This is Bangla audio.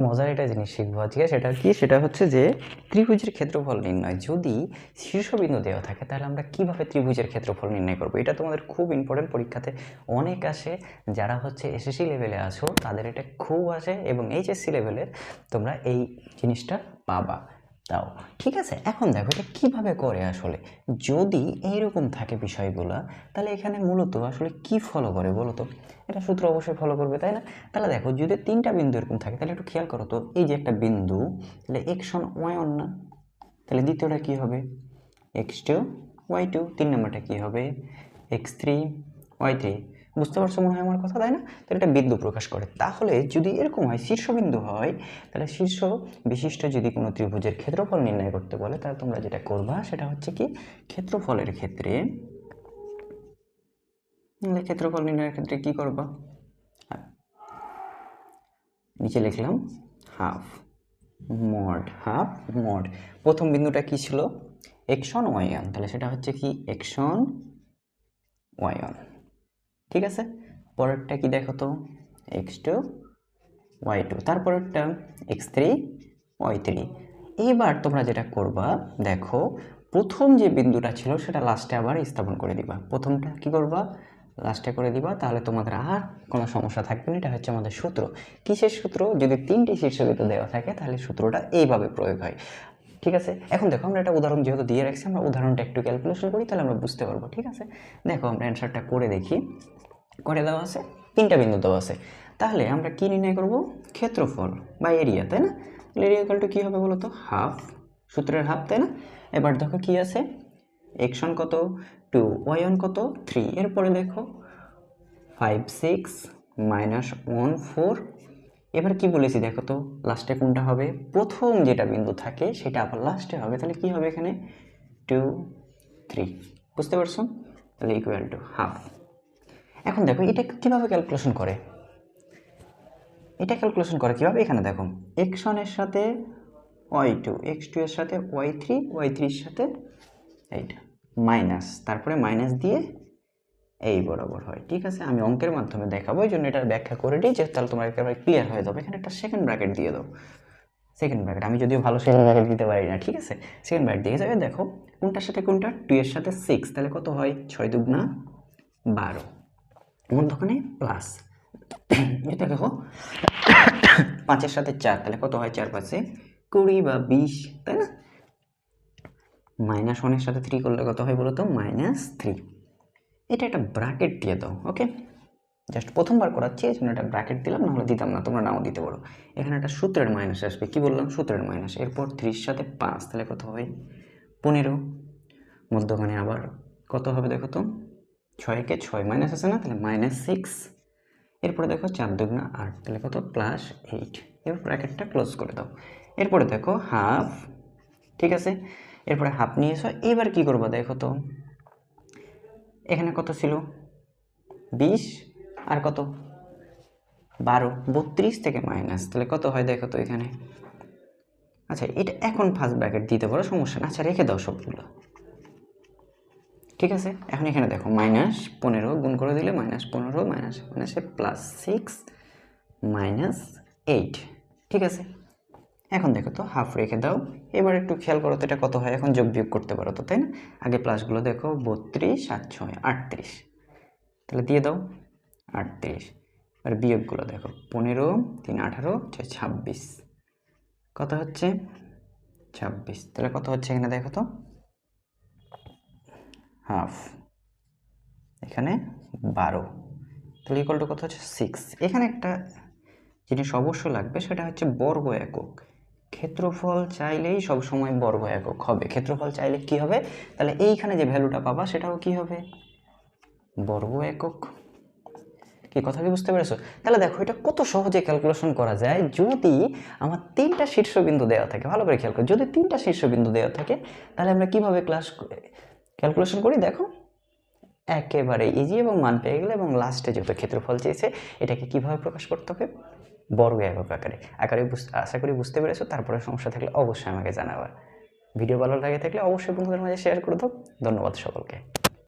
মজার এটা জিনিস শিখব আজকে, সেটা কি? সেটা হচ্ছে যে ত্রিভুজের ক্ষেত্রফল নির্ণয়। যদি শীর্ষবিন্দু দেওয়া থাকে, তাহলে আমরা কীভাবে ত্রিভুজের ক্ষেত্রফল নির্ণয় করব? এটা তোমাদের খুব ইম্পর্টেন্ট পরীক্ষাতে অনেক আসে। যারা হচ্ছে এসএসসি লেভেলে আছো, তাদের এটা খুব আসে এবং এইচএসসি লেভেলের তোমরা এই জিনিসটা পাবা। তাও। ঠিক আছে, এখন দেখো এটা কীভাবে করে আসলে? যদি এইরকম থাকে বিষয়গুলো, তাহলে এখানে মূলত আসলে কি ফলো করে বলো তো? এটা সূত্র অবশ্যই ফলো করবে, তাই না? তাহলে দেখো, যদি তিনটা বিন্দু এরকম থাকে, তাহলে একটু খেয়াল করো তো, এই যে একটা বিন্দু, তাহলে ওয়াই অন না? তাহলে দ্বিতীয়টা কী হবে? এক্স টু ওয়াই টু তিন নম্বরটা কী হবে? এক্স থ্রি ওয়াই থ্রি বুঝতে পারছ মনে হয় আমার কথা, তাই না? তাহলে এটা বিন্দু প্রকাশ করে। তাহলে যদি এরকম হয়, শীর্ষবিন্দু হয়, তাহলে শীর্ষ বিশিষ্ট যদি কোনো ত্রিভুজের ক্ষেত্রফল নির্ণয় করতে বলে, তাহলে তোমরা যেটা করবা, সেটা হচ্ছে কি, ক্ষেত্রফলের ক্ষেত্রে ক্ষেত্রফল নির্ণয়ের ক্ষেত্রে কি করবা। নিচে লিখলাম, হাফ, মড হাফ, মড। প্রথম বিন্দুটা কি ছিল? এক্সন ওয়াইয়ন তাহলে সেটা হচ্ছে কি এক্সন ওয়াইয়ন ঠিক আছে? পরেরটা কি দেখো তো? এক্স টু ওয়াই টু তারপরেরটা এক্স থ্রি ওয়াই থ্রি এইবার তোমরা যেটা করবা, দেখো, প্রথম যে বিন্দুটা ছিল সেটা লাস্টে আবার স্থাপন করে দিবা। প্রথমটা কি করবা? লাস্টে করে দিবা, তাহলে তোমাদের আর কোনো সমস্যা থাকবে না, এটা হচ্ছে আমাদের সূত্র। কিসের সূত্র? যদি তিনটি শীর্ষবিন্দু দেওয়া থাকে, তাহলে সূত্রটা এইভাবে প্রয়োগ হয়। ঠিক আছে? এখন দেখো, আমরা একটা উদাহরণ যেহেতু দিয়ে রাখছি, আমরা উদাহরণটা একটু ক্যালকুলেশন করি, তাহলে আমরা বুঝতে পারব, ঠিক আছে? দেখো, আমরা অ্যান্সারটা করে দেখি। করে দেওয়া আছে, তিনটা বিন্দু দেওয়া আছে। তাহলে আমরা কি নির্ণয় করব? ক্ষেত্রফল, বা এরিয়া তাই না? এরিয়া ইকাল টু কী হবে বলো তো? হাফ সূত্রের হাফ তাই না? এবার দেখো কি আছে? এক্সন কত? টু ওয়ান কত? থ্রি এরপরে দেখো five six minus one four এবার কি বলেছি দেখো তো লাস্টে কোনটা হবে? প্রথম যেটা বিন্দু থাকে সেটা আবার লাস্টে হবে। তাহলে কি হবে এখানে? টু থ্রি বুঝতে পারছ? তাহলে ইকুয়াল টু হাফ এখন দেখো, এটা কীভাবে ক্যালকুলেশন করে? এটা ক্যালকুলেশন করে কীভাবে? এখানে দেখো এক্স ওয়ানের সাথে ওয়াই টু এক্স টু এর সাথে ওয়াই থ্রি ওয়াই থ্রির সাথে এইটা। মাইনাস তারপরে মাইনাস দিয়ে এই বরাবর হয়। ঠিক আছে? আমি অঙ্কের মাধ্যমে দেখাবো, এই জন্য এটার ব্যাখ্যা করে দিই যে তাহলে তোমার একেবারে ক্লিয়ার হয়ে যাবে। এখানে একটা সেকেন্ড ব্র্যাকেট দিয়ে দাও। সেকেন্ড ব্র্যাকেট আমি যদিও ভালো সেকেন্ড ব্র্যাকেট দিতে পারি না, ঠিক আছে? সেকেন্ড ব্র্যাকেট দিয়ে যাবে, দেখো, কোনটার সাথে কোনটা? টু এর সাথে সিক্স তাহলে কত হয়? ছয় দুগুণা বারো। মধ্যখানে প্লাস এটা দেখো, পাঁচের সাথে চার, তাহলে কত হয়? চার পাঁচে কুড়ি বা বিশ, তাই না? মাইনাস ওয়ানের সাথে থ্রি করলে কত হয় বলো তো? মাইনাস থ্রি এটা একটা ব্র্যাকেট দিয়ে দাও ওকে জাস্ট প্রথমবার করাচ্ছি, এই জন্য একটা ব্র্যাকেট দিলাম, নাহলে দিতাম না, তোমরা নাও দিতে পারো। এখানে একটা সূত্রের মাইনাস আসবে, কি বললাম? সূত্রের মাইনাস এরপর ত্রিশ সাথে পাঁচ, তাহলে কত হবে? পনেরো। মধ্যখানে আবার কত হবে দেখো তো? ছয়কে ছয় মাইনাস আছে না, তাহলে মাইনাস সিক্স এরপরে দেখো চার দুগুণা আট, তাহলে কত? প্লাস এইট এবার ব্র্যাকেটটা ক্লোজ করে দাও। এরপরে দেখো হাফ ঠিক আছে? এরপরে হাফ নিয়ে এসো। এবার কী করব দেখো তো? এখানে কত ছিল? বিশ আর কত? বারো। বত্রিশ থেকে মাইনাস। তাহলে কত হয় দেখো তো এখানে। আচ্ছা এটা এখন ফার্স্ট ব্র্যাকেট দিতে পারো, সমস্যা না আচ্ছা রেখে দাও সবগুলো। ঠিক আছে? এখন এখানে দেখো, মাইনাস পনেরো গুণ করে দিলে মাইনাস পনেরো, মাইনাস, মাইনাসে প্লাস সিক্স মাইনাস এইট ঠিক আছে? এখন দেখো তো হাফ রেখে দাও। এবার একটু খেয়াল করো তো এটা কত হয়, এখন যোগ বিয়োগ করতে পারো তো, তাই না? আগে প্লাসগুলো দেখো, বত্রিশ আর ছয়, আটত্রিশ। তাহলে দিয়ে দাও, আটত্রিশ। আর বিয়োগগুলো দেখো, পনেরো, তিন, আঠারো, ছয়, ছাব্বিশ। কত হচ্ছে? ছাব্বিশ। তাহলে কত হচ্ছে এখানে দেখো তো? হাফ এখানে বারো। তাহলে ইকুয়াল টু কত হচ্ছে? সিক্স এখানে একটা জিনিস অবশ্য লাগবে, সেটা হচ্ছে বর্গ একক। ক্ষেত্রফল চাইলেই সব সময় বর্গ একক হবে। ক্ষেত্রফল চাইলে কি হবে? তাহলে এইখানে যে ভ্যালুটা পাবা সেটাও কি হবে? বর্গ একক। কি কথা কি বুঝতে পেরেছ? তাহলে দেখো, এটা কত সহজে ক্যালকুলেশন করা যায় যদি আমার তিনটা শীর্ষবিন্দু দেওয়া থাকে। ভালো করে খেয়াল করো, যদি তিনটা শীর্ষবিন্দু দেওয়া থাকে, তাহলে আমরা কীভাবে ক্লাস ক্যালকুলেশন করি? দেখো, একেবারে ইজি এবং মান পেয়ে গেলে এবং লাস্টে যত ক্ষেত্রফল চেয়েছে, এটাকে কীভাবে প্রকাশ করতে হবে? বর্গ একক আকারে আকারে আশা করি বুঝতে পেরেছ, তারপরে সমস্যা থাকলে অবশ্যই আমাকে জানাবা। ভিডিও ভালো লাগে থাকলে অবশ্যই বন্ধুদের মাঝে শেয়ার করে দাও। ধন্যবাদ সকলকে।